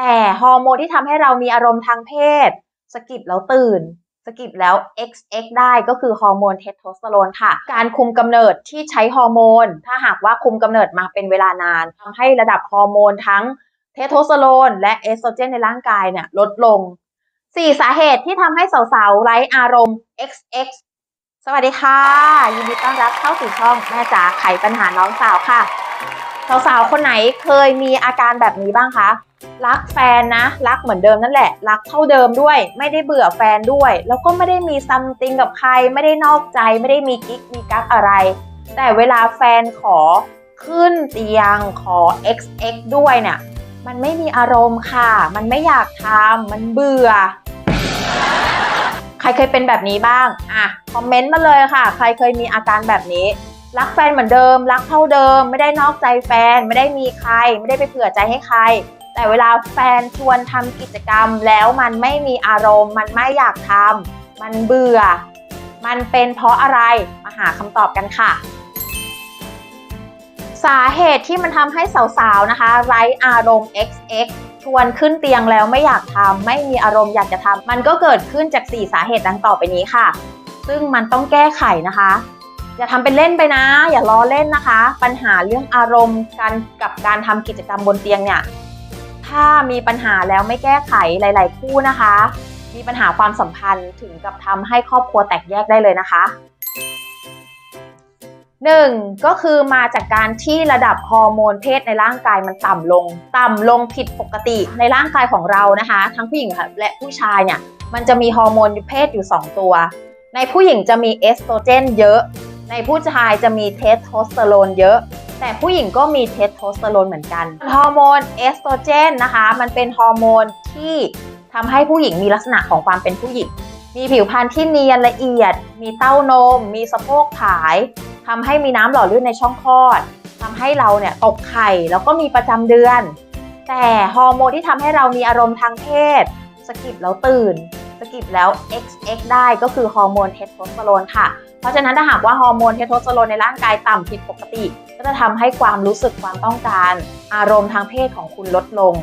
แต่ฮอร์โมนที่ทำให้เรามีอารมณ์ทางเพศสกิปแล้วตื่นสกิปแล้ว XX ได้ก็คือฮอร์โมนเทสโทสเตอโรนค่ะ การคุมกำเนิดที่ใช้ฮอร์โมน ถ้าหากว่าคุมกำเนิดมาเป็นเวลานานทำให้ระดับฮอร์โมนทั้งเทสโทสเตอโรนและเอสโตรเจนในร่างกายเนี่ยลดลง 4 สาเหตุที่ทำให้สาวๆไร้อารมณ์ XX สวัสดีค่ะ ยินดีต้อนรับเข้าสู่ช่องแม่จ๋าไขปัญหาน้องสาวค่ะ สาวๆ คนไหนเคยมีอาการแบบนี้บ้างคะ รักแฟนนะ รักเหมือนเดิมนั่นแหละ รักเท่าเดิมด้วย ไม่ได้เบื่อแฟนด้วย แล้วก็ไม่ได้มีซัมติงกับใคร ไม่ได้นอกใจ ไม่ได้มีกิ๊ก มีกั๊กอะไร แต่เวลาแฟนขอขึ้นเตียงขอ XX ด้วยเนี่ย มันไม่มีอารมณ์ค่ะ มันไม่อยากทำ มันเบื่อ ใครเคยเป็นแบบนี้บ้าง อะ คอมเมนต์มาเลยค่ะ ใครเคยมีอาการแบบนี้ รักแฟนเหมือนเดิม รักเท่าเดิม ไม่ได้นอกใจแฟนไม่ได้มีใคร ไม่ได้ไปเผื่อใจให้ใคร แต่เวลาแฟนชวนทำกิจกรรมแล้วมันไม่มีอารมณ์ มันไม่อยากทำมันเบื่อ มันเป็นเพราะอะไรมาหาคำตอบกันค่ะ สาเหตุที่มันทำให้สาวๆนะคะไร้อารมณ์ XX ชวนขึ้นเตียงแล้วไม่อยากทำไม่มีอารมณ์อยากจะทำมันก็เกิดขึ้นจาก 4 สาเหตุดังต่อไปนี้ค่ะ ซึ่งมันต้องแก้ไขนะคะ อย่าทำเป็นเล่นไปนะ อย่าล้อเล่นนะคะ ปัญหาเรื่องอารมณ์การกับการทำกิจกรรมบนเตียงเนี่ยถ้ามีปัญหาแล้วไม่แก้ไขหลาย ๆ คู่นะคะ มีปัญหาความสัมพันธ์ถึงกับทำให้ครอบครัวแตกแยกได้เลยนะคะหนึ่งก็คือมาจากการที่ระดับฮอร์โมนเพศในร่างกายมันต่ำลง ต่ำลงผิดปกติในร่างกายของเรานะคะ ทั้งผู้หญิงและผู้ชายเนี่ยมันจะมีฮอร์โมนเพศอยู่ 2 ตัว ในผู้หญิงจะมีเอสโตรเจนเยอะ ในผู้ชายจะมีเทสโทสเตอโรนเยอะ แต่ผู้หญิงก็มีเทสโทสเตอโรนเหมือนกัน ฮอร์โมนเอสโตรเจนนะคะ มันเป็นฮอร์โมนที่ทำให้ผู้หญิงมีลักษณะของความเป็นผู้หญิง มีผิวพรรณที่เนียนละเอียด มีเต้านม มีสะโพกผายทำให้มีน้ำหล่อลื่นในช่องคลอดทำให้เราเนี่ยตกไข่แล้วก็มีประจำเดือน แต่ฮอร์โมนที่ทำให้เรามีอารมณ์ทางเพศสกิปแล้วตื่นสกิปแล้ว XX ได้ก็คือฮอร์โมนเทสโทสเตอโรนค่ะ เพราะฉะนั้นถ้าหากว่าฮอร์โมนเทสโทสเตอโรนในร่างกายต่ำผิดปกติ ก็จะทำให้ความรู้สึกความต้องการ อารมณ์ทางเพศของคุณลดลง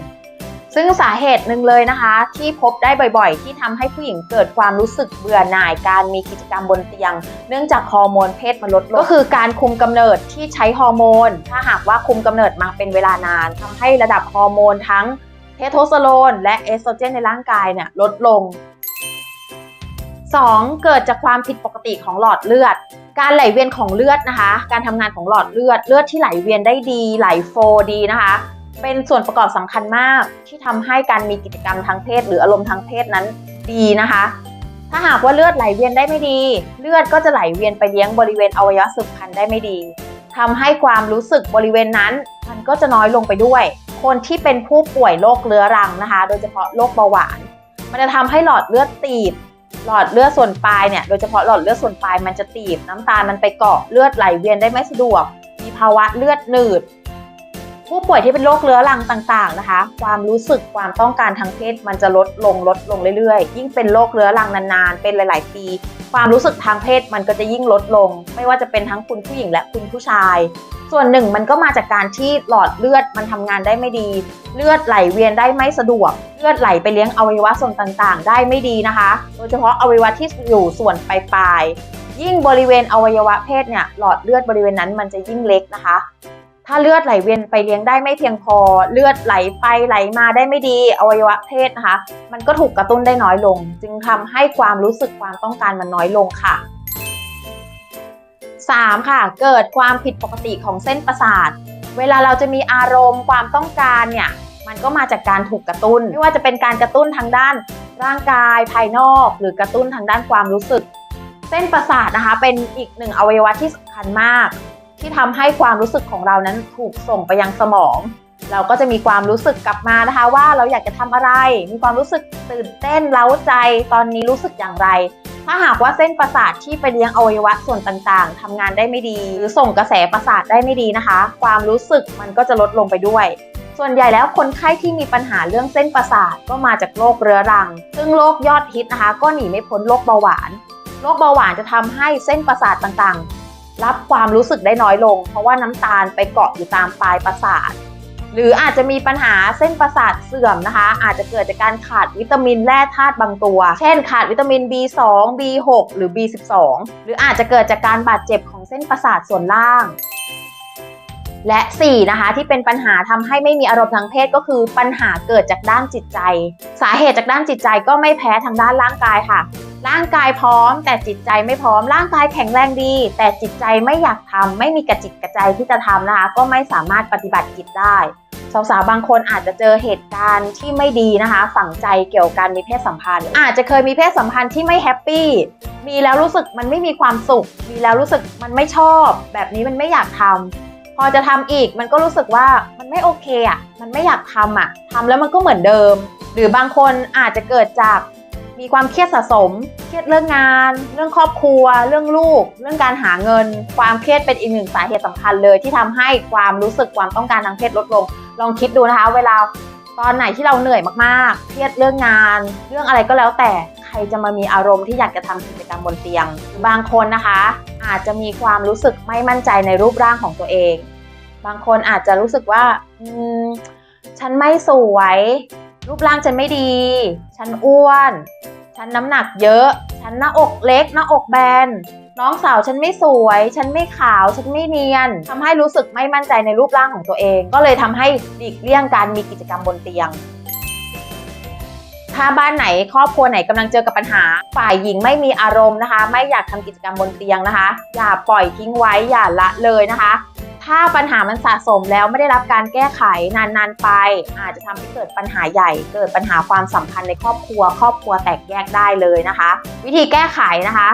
ซึ่งสาเหตุหนึ่งเลยนะคะ ที่พบได้บ่อยๆ ที่ทำให้ผู้หญิงเกิดความรู้สึกเบื่อหน่ายการมีกิจกรรมบนเตียง เนื่องจากฮอร์โมนเพศมันลดลงก็คือการคุมกำเนิดที่ใช้ฮอร์โมน ถ้าหากว่าคุมกำเนิดมาเป็นเวลานานทำให้ระดับฮอร์โมนทั้งเทสโทสเตอโรนและเอสโตรเจนในร่างกายเนี่ยลดลง 2. เกิดจากความผิดปกติของหลอดเลือด การไหลเวียนของเลือดนะคะ การทำงานของหลอดเลือด เลือดที่ไหลเวียนได้ดี ไหลโฟดีนะคะ เป็นส่วนประกอบสำคัญมากที่ทำให้การมีกิจกรรมทางเพศ หรืออารมณ์ทางเพศนั้นดีนะคะ ถ้าหากว่าเลือดไหลเวียนได้ไม่ดี เลือดก็จะไหลเวียนไปเลี้ยงบริเวณอวัยวะสืบพันธุ์ได้ไม่ดีทำให้ความรู้สึกบริเวณนั้น มันก็จะน้อยลงไปด้วย คนที่เป็นผู้ป่วยโรคเรื้อรังนะคะ โดยเฉพาะโรคเบาหวาน มันจะทำให้หลอดเลือดตีบ หลอดเลือดส่วนปลายเนี่ยโดยเฉพาะหลอดเลือดส่วนปลายมันจะตีบน้ำตาลมันไปเกาะเลือดไหลเวียนได้ไม่สะดวก มีภาวะเลือดหนืด ผู้ป่วยที่เป็นโรคเรื้อรังต่างๆนะคะ ความรู้สึกความต้องการทางเพศมันจะลดลงลดลงเรื่อยๆ ยิ่งเป็นโรคเรื้อรังนานๆ เป็นหลาย ๆ ปี ความรู้สึกทางเพศมันก็จะยิ่งลดลง ไม่ว่าจะเป็นทั้งคุณผู้หญิงและคุณผู้ชาย ส่วนหนึ่งมันก็มาจากการที่หลอดเลือดมันทำงานได้ไม่ดี เลือดไหลเวียนได้ไม่สะดวก เลือดไหลไปเลี้ยงอวัยวะส่วนต่างๆ ได้ไม่ดีนะคะ โดยเฉพาะอวัยวะที่อยู่ส่วนปลายๆยิ่งบริเวณอวัยวะเพศเนี่ยหลอดเลือดบริเวณนั้นมันจะยิ่งเล็กนะคะ ถ้าเลือดไหลเวียนไปเลี้ยงได้ไม่เพียงพอ เลือดไหลไปไหลมาได้ไม่ดีอวัยวะเพศนะคะ มันก็ถูกกระตุ้นได้น้อยลง จึงทำให้ความรู้สึกความต้องการมันน้อยลงค่ะ 3. ค่ะ เกิดความผิดปกติของเส้นประสาท เวลาเราจะมีอารมณ์ความต้องการเนี่ย มันก็มาจากการถูกกระตุ้น ไม่ว่าจะเป็นการกระตุ้นทางด้านร่างกายภายนอก หรือกระตุ้นทางด้านความรู้สึก เส้นประสาทนะคะ เป็นอีกหนึ่งอวัยวะที่สำคัญมาก ที่ทำให้ความรู้สึกของเรานั้นถูกส่งไปยังสมอง เราก็จะมีความรู้สึกกลับมานะคะ ว่าเราอยากจะทำอะไร มีความรู้สึกตื่นเต้นเล้าใจ ตอนนี้รู้สึกอย่างไร ถ้าหากว่าเส้นประสาทที่ไปเลี้ยงอวัยวะส่วนต่างๆทำงานได้ไม่ดี หรือส่งกระแสประสาทได้ไม่ดีนะคะ ความรู้สึกมันก็จะลดลงไปด้วยส่วนใหญ่แล้วคนไข้ที่มีปัญหาเรื่องเส้นประสาทก็มาจากโรคเรื้อรัง ซึ่งโรคยอดฮิตนะคะ ก็หนีไม่พ้นโรคเบาหวาน โรคเบาหวานจะทำให้เส้นประสาทต่างๆ รับความรู้สึกได้น้อยลง เพราะว่าน้ำตาลไปเกาะอยู่ตามปลายประสาท หรืออาจจะมีปัญหาเส้นประสาทเสื่อมนะคะ อาจจะเกิดจากการขาดวิตามินแร่ธาตุบางตัว เช่น ขาดวิตามิน B2 B6 หรือ B12 หรืออาจจะเกิดจากการบาดเจ็บของเส้นประสาทส่วนล่าง และ 4 นะคะที่เป็นปัญหาทำให้ไม่มีอารมณ์ทางเพศก็คือปัญหาเกิดจากด้านจิตใจ สาเหตุจากด้านจิตใจก็ไม่แพ้ทางด้านร่างกายค่ะ ร่างกายพร้อม แต่จิตใจไม่พร้อม ร่างกายแข็งแรงดี แต่จิตใจไม่อยากทำไม่มีกระจิตกระใจที่จะทำนะคะ ก็ไม่สามารถปฏิบัติกิจได้สาวๆบางคนอาจจะเจอเหตุการณ์ที่ไม่ดีนะคะ ฝังใจเกี่ยวกับการมีเพศสัมพันธ์ อาจจะเคยมีเพศสัมพันธ์ที่ไม่แฮปปี้มีแล้วรู้สึกมันไม่มีความสุข มีแล้วรู้สึกมันไม่ชอบ แบบนี้มันไม่อยากทำพอจะทำอีกมันก็รู้สึกว่ามันไม่โอเคอะมันไม่อยากทำอะทำแล้วมันก็เหมือนเดิม หรือบางคนอาจจะเกิดจาก มีความเครียดสะสม เครียดเรื่องงาน เรื่องครอบครัว เรื่องลูก เรื่องการหาเงิน ความเครียดเป็นอีกหนึ่งสาเหตุสำคัญเลย ที่ทำให้ความรู้สึกความต้องการทางเพศลดลง ลองคิดดูนะคะ เวลาตอนไหนที่เราเหนื่อยมากๆ เครียดเรื่องงาน เรื่องอะไรก็แล้วแต่ใครจะมามีอารมณ์ที่อยากจะทำกิจกรรมบนเตียง บางคนนะคะ อาจจะมีความรู้สึกไม่มั่นใจในรูปร่างของตัวเอง บางคนอาจจะรู้สึกว่า อืม ฉันไม่สวย รูปร่างฉันไม่ดี ฉันอ้วน ฉันน้ำหนักเยอะ ฉันหน้าอกเล็ก หน้าอกแบน น้องสาวฉันไม่สวย ฉันไม่ขาว ฉันไม่เนียนทำให้รู้สึกไม่มั่นใจในรูปร่างของตัวเอง ก็เลยทำให้หลีกเลี่ยงการมีกิจกรรมบนเตียง ถ้าบ้านไหนครอบครัวไหนกำลังเจอกับปัญหา ฝ่ายหญิงไม่มีอารมณ์นะคะ ไม่อยากทำกิจกรรมบนเตียงนะคะ อย่าปล่อยทิ้งไว้ อย่าละเลยนะคะ ถ้าปัญหามันสะสมแล้วไม่ได้รับการแก้ไขนานๆไป อาจจะทำให้เกิดปัญหาใหญ่ เกิดปัญหาความสัมพันธ์ในครอบครัว ครอบครัวแตกแยกได้เลยนะคะ วิธีแก้ไขนะคะ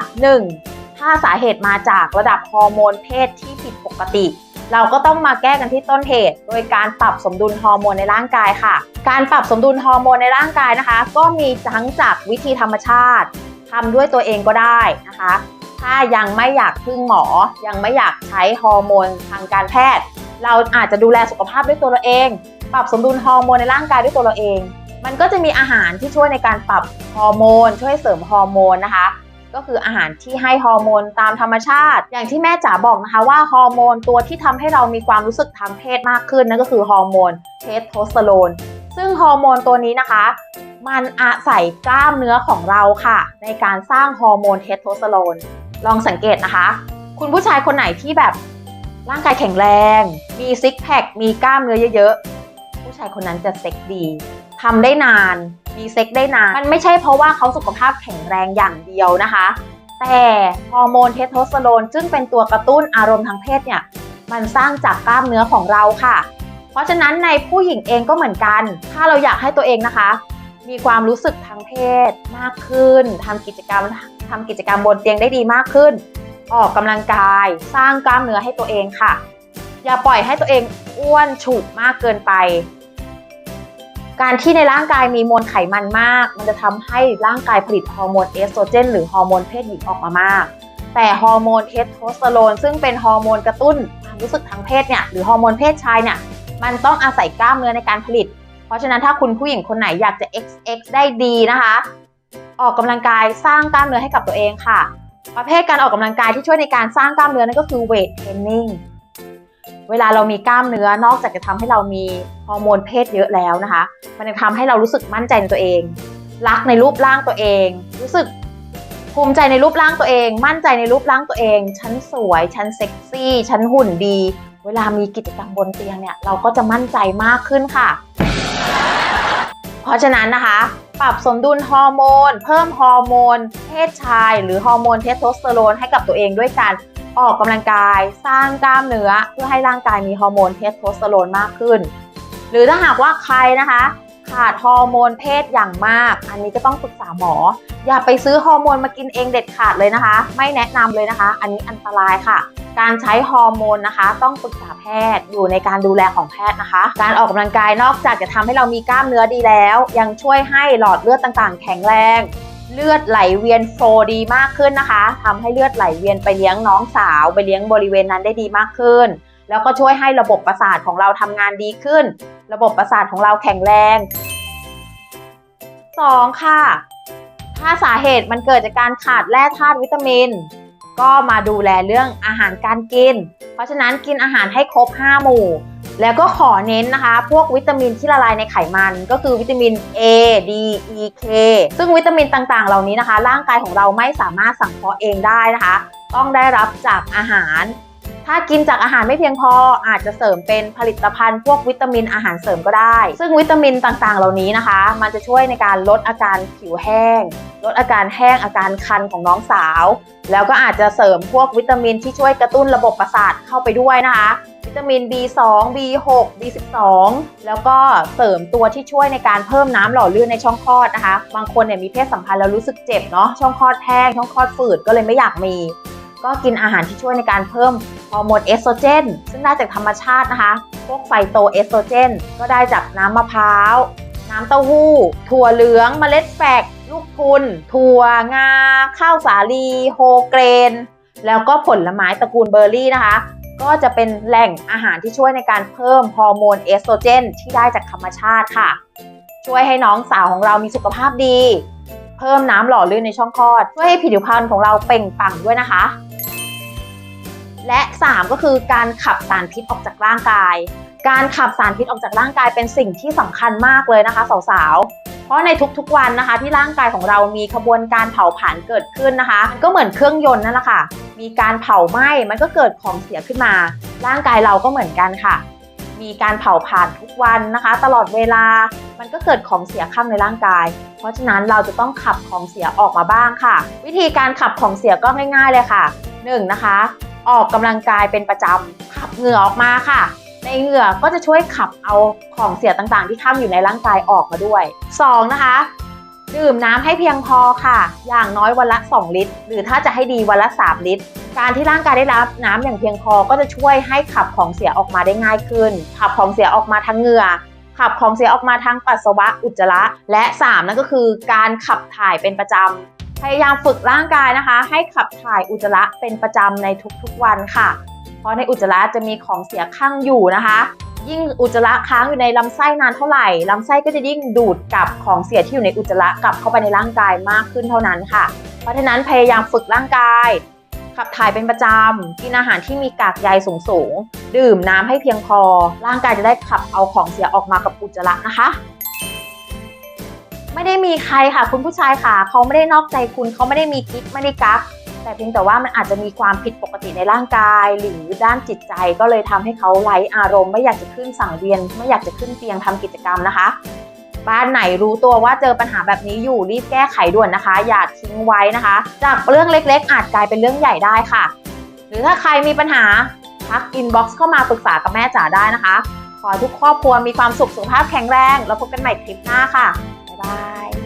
1. ถ้าสาเหตุมาจากระดับฮอร์โมนเพศที่ผิดปกติ เราก็ต้องมาแก้กันที่ต้นเหตุ โดยการปรับสมดุลฮอร์โมนในร่างกายค่ะ การปรับสมดุลฮอร์โมนในร่างกายนะคะ ก็มีทั้งจากวิธีธรรมชาติทำด้วยตัวเองก็ได้นะคะ ถ้ายังไม่อยากพึ่งหมอ ยังไม่อยากใช้ฮอร์โมนทางการแพทย์ เราอาจจะดูแลสุขภาพด้วยตัวเราเอง ปรับสมดุลฮอร์โมนในร่างกายด้วยตัวเราเอง มันก็จะมีอาหารที่ช่วยในการปรับฮอร์โมน ช่วยเสริมฮอร์โมนนะคะ ก็คืออาหารที่ให้ฮอร์โมนตามธรรมชาติ อย่างที่แม่จ๋าบอกนะคะว่าฮอร์โมนตัวที่ทำให้เรามีความรู้สึกทางเพศมากขึ้นนั่นก็คือฮอร์โมนเทสโทสเตอโรนซึ่งฮอร์โมนตัวนี้นะคะ มันอาศัยกล้ามเนื้อของเราค่ะ ในการสร้างฮอร์โมนเทสโทสเตอโรน ลองสังเกตนะคะ คุณผู้ชายคนไหนที่แบบร่างกายแข็งแรง มีซิกแพค มีกล้ามเนื้อเยอะๆ ผู้ชายคนนั้นจะเซ็กดีทำได้นาน มีเซ็กได้นาน มันไม่ใช่เพราะว่าเขาสุขภาพแข็งแรงอย่างเดียวนะคะ แต่ฮอร์โมนเทสโทสเตอโรนซึ่งเป็นตัวกระตุ้นอารมณ์ทางเพศเนี่ย มันสร้างจากกล้ามเนื้อของเราค่ะ เพราะฉะนั้นในผู้หญิงเองก็เหมือนกัน ถ้าเราอยากให้ตัวเองนะคะ มีความรู้สึกทางเพศมากขึ้นทำกิจกรรมทำกิจกรรมบนเตียงได้ดีมากขึ้น ออกกำลังกาย สร้างกล้ามเนื้อให้ตัวเองค่ะ อย่าปล่อยให้ตัวเองอ้วนฉุกมากเกินไป การที่ในร่างกายมีมวลไขมันมาก มันจะทำให้ร่างกายผลิตฮอร์โมนเอสโตรเจนหรือฮอร์โมนเพศหญิงออกมามาก แต่ฮอร์โมนเทสโทสเตอโรนซึ่งเป็นฮอร์โมนกระตุ้นความรู้สึกทางเพศเนี่ยหรือฮอร์โมนเพศชายเนี่ยมันต้องอาศัยกล้ามเนื้อในการผลิต เพราะฉะนั้นถ้าคุณผู้หญิงคนไหนอยากจะ XX ได้ดีนะคะ ออกกำลังกายสร้างกล้ามเนื้อให้กับตัวเองค่ะ ประเภทการออกกำลังกายที่ช่วยในการสร้างกล้ามเนื้อนั่นก็คือเวทเทรนนิ่งเวลาเรามีกล้ามเนื้อนอกจากจะทำให้เรามีฮอร์โมนเพศเยอะแล้วนะคะ มันยังทำให้เรารู้สึกมั่นใจในตัวเอง รักในรูปร่างตัวเอง รู้สึกภูมิใจในรูปร่างตัวเอง มั่นใจในรูปร่างตัวเอง ฉันสวย ฉันเซ็กซี่ ฉันหุ่นดี เวลามีกิจกรรมบนเตียงเนี่ย เราก็จะมั่นใจมากขึ้นค่ะ เพราะฉะนั้นนะคะ ปรับสมดุลฮอร์โมน เพิ่มฮอร์โมน เพศชาย หรือฮอร์โมนเทสโทสเตอโรนให้กับตัวเองด้วยการออกกำลังกาย สร้างกล้ามเนื้อ เพื่อให้ร่างกายมีฮอร์โมนเทสโทสเตอโรนมากขึ้น หรือถ้าหากว่าใครนะคะ ขาดฮอร์โมนเพศอย่างมาก อันนี้ก็ต้องปรึกษาหมอ อย่าไปซื้อฮอร์โมนมากินเองเด็ดขาดเลยนะคะ ไม่แนะนำเลยนะคะ อันนี้อันตรายค่ะ การใช้ฮอร์โมนนะคะ ต้องปรึกษาแพทย์อยู่ในการดูแลของแพทย์นะคะ การออกกำลังกายนอกจากจะทำให้เรามีกล้ามเนื้อดีแล้ว ยังช่วยให้หลอดเลือดต่างๆ แข็งแรงเลือดไหลเวียนโฟดีมากขึ้นนะคะทำให้เลือดไหลเวียนไปเลี้ยงน้องสาว ไปเลี้ยงบริเวณนั้นได้ดีมากขึ้น แล้วก็ช่วยให้ระบบประสาทของเราทำงานดีขึ้น ระบบประสาทของเราแข็งแรง 2. ค่ะ ถ้าสาเหตุมันเกิดจากการขาดแร่ธาตุวิตามิน ก็มาดูแลเรื่องอาหารการกิน เพราะฉะนั้นกินอาหารให้ครบ 5 หมู่ แล้วก็ขอเน้นนะคะ พวกวิตามินที่ละลายในไขมัน ก็คือวิตามิน A D E K ซึ่งวิตามินต่างๆ เหล่านี้นะคะ ร่างกายของเราไม่สามารถสังเคราะห์เองได้นะคะ ต้องได้รับจากอาหาร ถ้ากินจากอาหารไม่เพียงพออาจจะเสริมเป็นผลิตภัณฑ์พวกวิตามินอาหารเสริมก็ได้ ซึ่งวิตามินต่างๆ เหล่านี้นะคะ มันจะช่วยในการลดอาการผิวแห้ง ลดอาการแห้งอาการคันของน้องสาว แล้วก็อาจจะเสริมพวกวิตามินที่ช่วยกระตุ้นระบบประสาทเข้าไปด้วยนะคะวิตามิน B2 B6 B12 แล้วก็เสริมตัวที่ช่วยในการเพิ่มน้ำหล่อลื่นในช่องคลอดนะคะ บางคนเนี่ยมีเพศสัมพันธ์แล้วรู้สึกเจ็บเนาะ ช่องคลอดแห้ง ช่องคลอดฝืดก็เลยไม่อยากมี ก็กินอาหารที่ช่วยในการเพิ่มฮอร์โมนเอสโตรเจน ซึ่งได้จากธรรมชาตินะคะ พวกไฟโตเอสโตรเจน ก็ได้จากน้ำมะพร้าว น้ำเต้าหู้ ถั่วเหลือง เมล็ดแฟกลูกพุน ถั่วงา ข้าวสาลี โฮเกรน แล้วก็ผลไม้ตระกูลเบอร์รี่นะคะ ก็จะเป็นแหล่งอาหารที่ช่วยในการเพิ่มฮอร์โมนเอสโตรเจน ที่ได้จากธรรมชาติค่ะ ช่วยให้น้องสาวของเรามีสุขภาพดีเพิ่มน้ำหล่อลื่นในช่องคลอด ช่วยให้ผิวพรรณของเราเปล่งปลั่งด้วยนะคะ และ 3 ก็คือการขับสารพิษออกจากร่างกาย การขับสารพิษออกจากร่างกายเป็นสิ่งที่สำคัญมากเลยนะคะสาวๆ เพราะในทุกๆวันนะคะที่ร่างกายของเรามีขบวนการเผาผลาญเกิดขึ้นนะคะก็เหมือนเครื่องยนต์นั่นแหละค่ะ มีการเผาไหม้มันก็เกิดของเสียขึ้นมา ร่างกายเราก็เหมือนกันค่ะ มีการเผาผลาญทุกวันนะคะ ตลอดเวลามันก็เกิดของเสียข้างในร่างกาย เพราะฉะนั้นเราจะต้องขับของเสียออกมาบ้างค่ะ วิธีการขับของเสียก็ง่าย ๆเลยค่ะ 1. นะคะ ออกกำลังกายเป็นประจำขับเหงื่อออกมาค่ะ ในเหงื่อก็จะช่วยขับเอาของเสียต่างๆ ที่ข้ามอยู่ในร่างกายออกมาด้วย 2. นะคะ ดื่มน้ำให้เพียงพอค่ะ อย่างน้อยวันละ 2 ลิตร หรือถ้าจะให้ดีวันละ 3 ลิตร การที่ร่างกายได้รับน้ำอย่างเพียงพอก็จะช่วยให้ขับของเสียออกมาได้ง่ายขึ้น ขับของเสียออกมาทางเหงื่อขับของเสียออกมาทางปัสสาวะอุจจาระ และ 3 นั่นก็คือการขับถ่ายเป็นประจำ พยายามฝึกร่างกายนะคะ ให้ขับถ่ายอุจจาระเป็นประจำในทุกๆวันค่ะ เพราะในอุจจาระจะมีของเสียข้างอยู่นะคะ ยิ่งอุจจาระค้างอยู่ในลำไส้นานเท่าไหร่ลำไส้ก็จะยิ่งดูดกับของเสียที่อยู่ในอุจจาระกลับเข้าไปในร่างกายมากขึ้นเท่านั้นค่ะ เพราะฉะนั้นพยายามฝึกร่างกาย ขับถ่ายเป็นประจำกินอาหารที่มีกากใยสูงๆดื่มน้ำให้เพียงพอ ร่างกายจะได้ขับเอาของเสียออกมากับอุจจาระนะคะ ไม่ได้มีใครค่ะ คุณผู้ชายค่ะ เขาไม่ได้นอกใจคุณ เขาไม่ได้มีกิ๊กไม่ได้กักแต่เพียงแต่ว่ามันอาจจะมีความผิดปกติในร่างกาย หรือด้านจิตใจก็เลยทำให้เขาไร้อารมณ์ไม่อยากจะขึ้นสังเวียน ไม่อยากจะขึ้นเตียงทำกิจกรรมนะคะ บ้านไหนรู้ตัวว่าเจอปัญหาแบบนี้อยู่รีบแก้ไขด่วนนะคะ อย่าทิ้งไว้นะคะ จากเรื่องเล็ก ๆ อาจกลายเป็นเรื่องใหญ่ได้ค่ะ หรือถ้าใครมีปัญหาทักอินบ็อกซ์เข้ามาปรึกษากับแม่จ๋าได้นะคะ ขอทุกครอบครัวมีความสุขสุขภาพแข็งแรง แล้วพบกันใหม่คลิปหน้าค่ะ Bye.